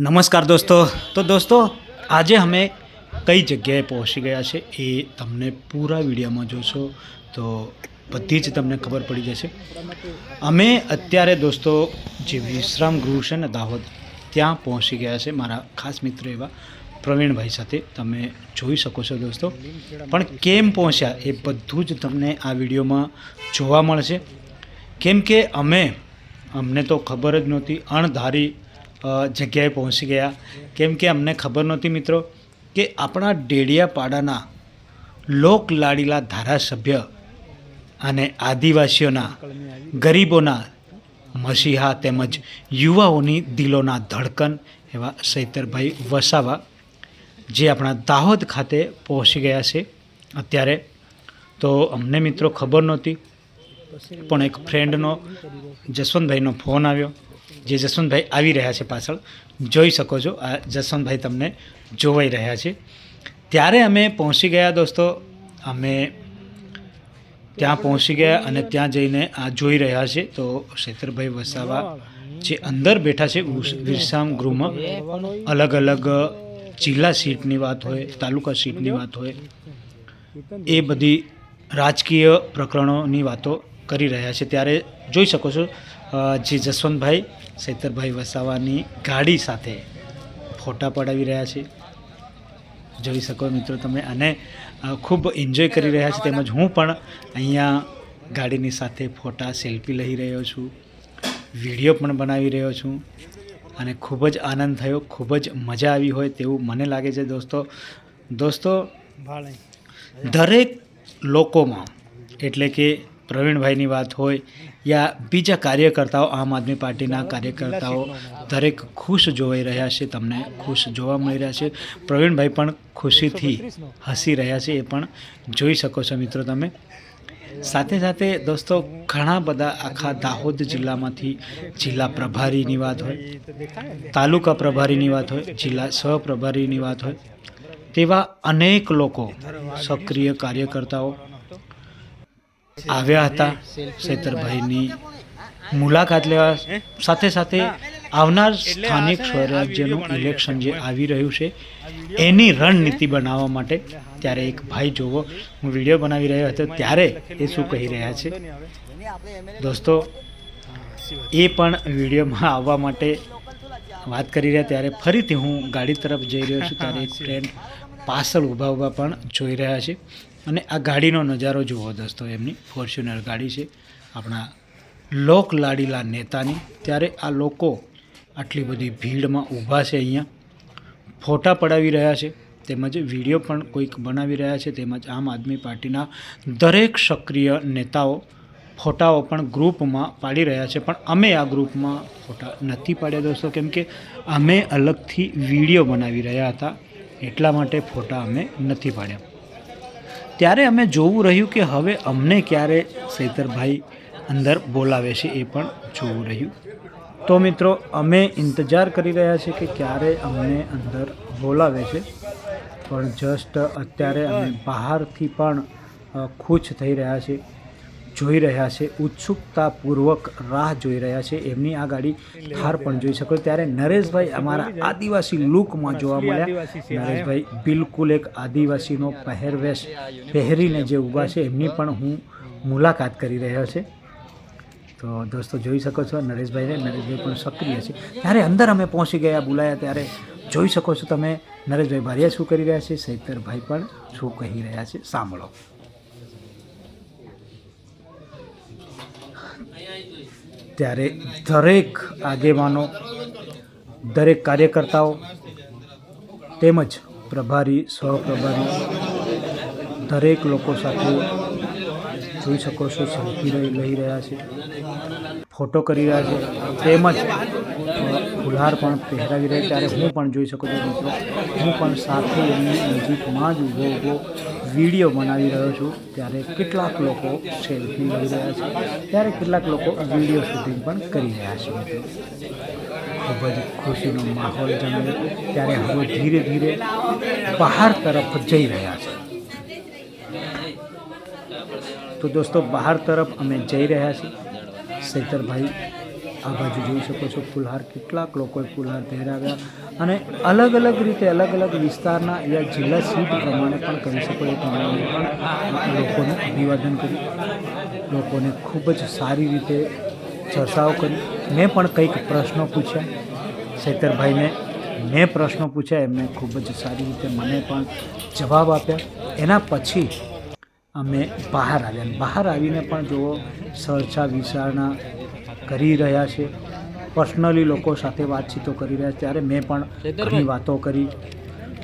નમસ્કાર દોસ્તો. તો દોસ્તો, આજે અમે કઈ જગ્યાએ પહોંચી ગયા છે એ તમને પૂરા વિડીયોમાં જોશો. તો બધી જ તમને ખબર પડી જશે. અમે અત્યારે દોસ્તો જે વિશ્રામ ગૃહ છે ને દાહોદ, ત્યાં પહોંચી ગયા છે મારા ખાસ મિત્ર એવા પ્રવીણભાઈ સાથે. તમે જોઈ શકો છો દોસ્તો. પણ કેમ પહોંચ્યા એ બધું જ તમને આ વિડીયોમાં જોવા મળશે. કેમ કે અમે, અમને તો ખબર જ નહોતી, અણધારી જગ્યાએ પહોંચી ગયા. કેમ કે અમને ખબર નહોતી મિત્રો કે આપણા ડેડિયાપાડાના લોક લાડીલા ધારાસભ્ય અને આદિવાસીઓના, ગરીબોના મસીહા તેમજ યુવાઓની દિલોના ધડકન એવા સૈતરભાઈ વસાવા જે આપણા દાહોદ ખાતે પહોંચી ગયા છે અત્યારે. તો અમને મિત્રો ખબર નહોતી, પણ એક ફ્રેન્ડનો જસવંતભાઈનો ફોન આવ્યો. જે જસવંતભાઈ આવી રહ્યા છે પાછળ, જોઈ શકો છો, આ જસવંતભાઈ તમને જોવાઈ રહ્યા છે. ત્યારે અમે પહોંચી ગયા દોસ્તો, અમે ત્યાં પહોંચી ગયા અને ત્યાં જઈને આ જોઈ રહ્યા છે. તો શેતરભાઈ વસાવા જે અંદર બેઠા છે વિરસામ ગૃહમાં, અલગ અલગ જિલ્લા સીટની વાત હોય, તાલુકા સીટની વાત હોય, એ બધી રાજકીય પ્રકરણોની વાતો કરી રહ્યા છે. ત્યારે જોઈ શકો છો જે જસવંતભાઈ સૈતરભાઈ વસાવાની ગાડી સાથે ફોટા પડાવી રહ્યા છે. જોઈ શકો મિત્રો તમે અને ખૂબ એન્જોય કરી રહ્યા છે. તેમજ હું પણ અહીંયા ગાડીની સાથે ફોટા સેલ્ફી લઈ રહ્યો છું. વીડિયો પણ બનાવી રહ્યો છું. અને ખૂબ જ આનંદ થયો ખૂબ જ મજા આવી હોય તેવું મને લાગે છે દોસ્તો. દોસ્તો દરેક લોકોમાં એટલે કે પ્રવીણભાઈની વાત હોય યા બીજા કાર્યકર્તાઓ આમ આદમી પાર્ટીના કાર્યકર્તાઓ દરેક ખુશ જોવાઈ રહ્યા છે તમને ખુશ જોવા મળી રહ્યા છે. પ્રવીણભાઈ પણ ખુશીથી હસી રહ્યા છે એ પણ જોઈ શકો છો મિત્રો તમે. સાથે સાથે દોસ્તો ઘણા બધા આખા દાહોદ જિલ્લામાંથી જિલ્લા પ્રભારીની વાત હોય તાલુકા પ્રભારીની વાત હોય જિલ્લા સહપ્રભારીની વાત હોય તેવા અનેક લોકો સક્રિય કાર્યકર્તાઓ આવ્યા હતા શેતરભાઈની મુલાકાત લેવા સાથે સાથે આવનાર સ્થાનિક સ્વરાજ્યનું ઇલેક્શન જે આવી રહ્યું છે, એની રણનીતિ બનાવવા માટે ત્યારે એક ભાઈ જોવો, હું વીડિયો બનાવી રહ્યો હતો, ત્યારે એ શું કહી રહ્યા છે. દોસ્તો, એ પણ વિડીયોમાં આવવા માટે વાત કરી રહ્યા, ત્યારે ફરીથી હું ગાડી તરફ જઈ રહ્યો છું, ત્યારે એક ફ્રેન્ડ પાછળ ઊભા ઊભા પણ જોઈ રહ્યા છે. અને આ ગાડીનો નજારો જુઓ દોસ્તો, એમની ફોર્ચ્યુનર ગાડી છે. આપણા લોક લાડીલા નેતાની. ત્યારે આ લોકો આટલી બધી ભીડમાં ઊભા છે અહીંયા. ફોટા પડાવી રહ્યા છે, તેમજ વીડિયો પણ કોઈક બનાવી રહ્યા છે, તેમજ આમ આદમી પાર્ટીના દરેક સક્રિય નેતાઓ ફોટાઓ પણ ગ્રુપમાં પાડી રહ્યા છે. પણ અમે આ ગ્રુપમાં ફોટા નથી પાડ્યા દોસ્તો, કેમ કે અમે અલગથી વીડિયો બનાવી રહ્યા હતા. એટલા માટે ફોટા અમે નથી પાડ્યા. ત્યારે અમે જોવું રહ્યું કે હવે અમને ક્યારે સૈતરભાઈ અંદર બોલાવે છે એ પણ જોવું રહ્યું. તો મિત્રો, અમે ઇંતજાર કરી રહ્યા છીએ કે ક્યારે અમને અંદર બોલાવે છે. પણ જસ્ટ અત્યારે અમે બહારથી પણ ખુશ થઈ રહ્યા છે જોઈ રહ્યા છે ઉત્સુકતાપૂર્વક રાહ જોઈ રહ્યા છે એમની આ ગાડી ઠાર પણ જોઈ શકો છો. ત્યારે નરેશભાઈ અમારા આદિવાસી લુકમાં જોવા મળ્યા. નરેશભાઈ બિલકુલ એક આદિવાસીનો પહેરવેશ પહેરીને જે ઊભા છે એમની પણ હું મુલાકાત કરી રહ્યો છે. તો દોસ્તો જોઈ શકો છો નરેશભાઈને નરેશભાઈ પણ સક્રિય છે. ત્યારે અંદર અમે પહોંચી ગયા બોલાયા ત્યારે જોઈ શકો છો તમે નરેશભાઈ ભારિયા શું કરી રહ્યા છે સૈતરભાઈ પણ શું કહી રહ્યા છે સાંભળો. ત્યારે દરેક આગેવાનો, દરેક કાર્યકર્તાઓ તેમજ પ્રભારી, સહપ્રભારી, દરેક લોકો સાથે જોઈ શકો છો, સેલ્ફી લઈ રહ્યા છે, ફોટો કરી રહ્યા છે, તેમજ ફુલહાર પણ પહેરાવી રહ્યા ત્યારે હું પણ જોઈ શકું છું મિત્રો. હું પણ સાથે એમની નજીકમાં જ ઊભો ઊભો વીડિયો બનાવી રહ્યો છું. ત્યારે કેટલાક લોકો સેલ્ફી લઈ રહ્યા છે. ત્યારે કેટલાક લોકો વીડિયો શૂટિંગ પણ કરી રહ્યા છે ખૂબ જ ખુશીનો માહોલ જમે ત્યારે હવે ધીરે ધીરે બહાર તરફ જઈ રહ્યા છે. તો દોસ્તો, બહાર તરફ અમે જઈ રહ્યા છીએ. સૈતરભાઈ આ બાજુ જોઈ શકો છો ફુલહાર. કેટલાક લોકોએ ફુલહાર પહેરાવ્યા અને અલગ અલગ રીતે અલગ અલગ વિસ્તારના યા જિલ્લા સીટ પ્રમાણે પણ કરી શકો એ પ્રમાણે પણ લોકોને અભિવાદન કર્યું. લોકોને ખૂબ જ સારી રીતે ચર્ચાઓ કરી. મેં પણ કંઈક પ્રશ્નો પૂછ્યા. શેતરભાઈને મેં પ્રશ્નો પૂછ્યા. એમને ખૂબ જ સારી રીતે મને પણ જવાબ આપ્યા. એના પછી અમે બહાર આવ્યા. બહાર આવીને પણ જુઓ સરછા વિચારણા કરી રહ્યા છે. પર્સનલી લોકો સાથે વાતચીતો કરી રહ્યા છે. ત્યારે મેં પણ ઘણી વાતો કરી.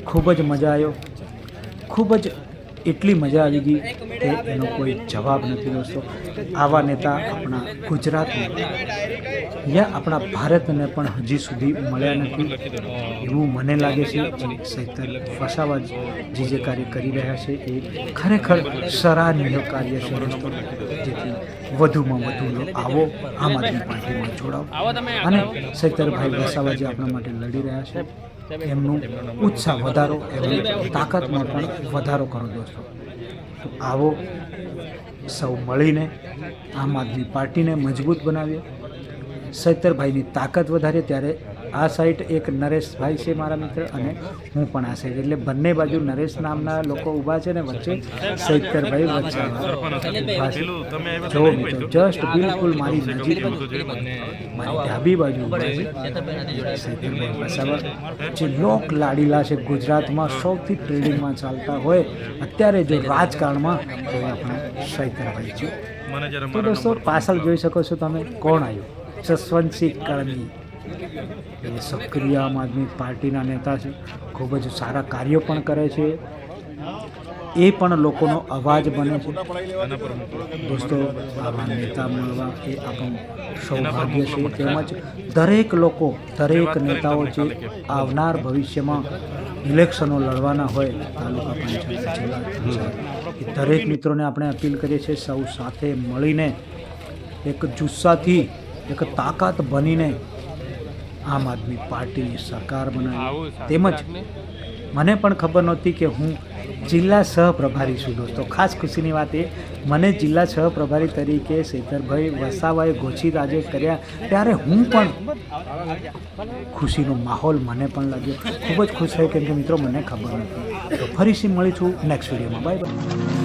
ખૂબ જ મજા આવ્યો. ખૂબ જ એટલી મજા આવી ગઈ કે એનો કોઈ જવાબ નથી દોસ્તો આવા નેતા આપણા ગુજરાતમાં યા આપણા ભારતને પણ હજી સુધી મળ્યા નથી. એવું મને લાગે છે. જે સૈતર વસાવા જે જે કાર્ય કરી રહ્યા છે એ ખરેખર સરાહનીય કાર્ય છે દોસ્તો જેથી વધુમાં વધુ લોકો આવો આમ આદમી પાર્ટીમાં જોડાવો અને સૈતરભાઈ વસાવાજી આપણા માટે લડી રહ્યા છે એમનું ઉત્સાહ વધારો એમની તાકાતમાં પણ વધારો કરો દોસ્તો. તો આવો સૌ મળીને આમ આદમી પાર્ટીને મજબૂત બનાવીએ. સૈતરભાઈની તાકાત વધારે ત્યારે આ સાઈડ એક નરેશભાઈ છે મારા મિત્ર અને હું પણ આ સાઈડ એટલે બંને બાજુ નરેશ નામના લોકો ઊભા છે ને વચ્ચે સૈતરભાઈ વચ્ચે. જો મિત્રો જસ્ટ બિલકુલ મારી નજીક મારી ડાબી બાજુ છે. સૈતરભાઈ વસાવા જે લોક લાડીલા છે ગુજરાતમાં સૌથી ટ્રેડિંગમાં ચાલતા હોય અત્યારે જો રાજકારણમાં તો આપણા સૈતરભાઈ છે. તો દોસ્તો પાછળ જોઈ શકો છો તમે કોણ આવ્યું? જસવંતસિંહ કળમી એ સક્રિય આમ આદમી પાર્ટીના નેતા છે. ખૂબ જ સારા કાર્યો પણ કરે છે. એ પણ લોકોનો અવાજ બને છે. દોસ્તો, આવા નેતા મળવા એ આપણું સૌભાગ્ય છે. તેમજ દરેક લોકો, દરેક નેતાઓ જે આવનાર ભવિષ્યમાં ઇલેક્શનો લડવાના હોય, તાલુકા પંચાયત, એ દરેક મિત્રોને આપણે અપીલ કરીએ છીએ સૌ સાથે મળીને એક જુસ્સાથી, એક તાકાત બનીને આમ આદમી પાર્ટીની સરકાર બનાવી. તેમજ મને પણ ખબર નહોતી કે હું જિલ્લા સહપ્રભારી છું દોસ્તો. ખાસ ખુશીની વાત એ મને જિલ્લા સહપ્રભારી તરીકે શેતરભાઈ વસાવાએ ઘોષિત આજે કર્યા ત્યારે હું પણ ખુશીનો માહોલ મને પણ લાગ્યો. ખૂબ જ ખુશ થયો કેમ કે મિત્રો મને ખબર નથી તો ફરીથી મળીશું નેક્સ્ટ વિડીયોમાં. Bye bye.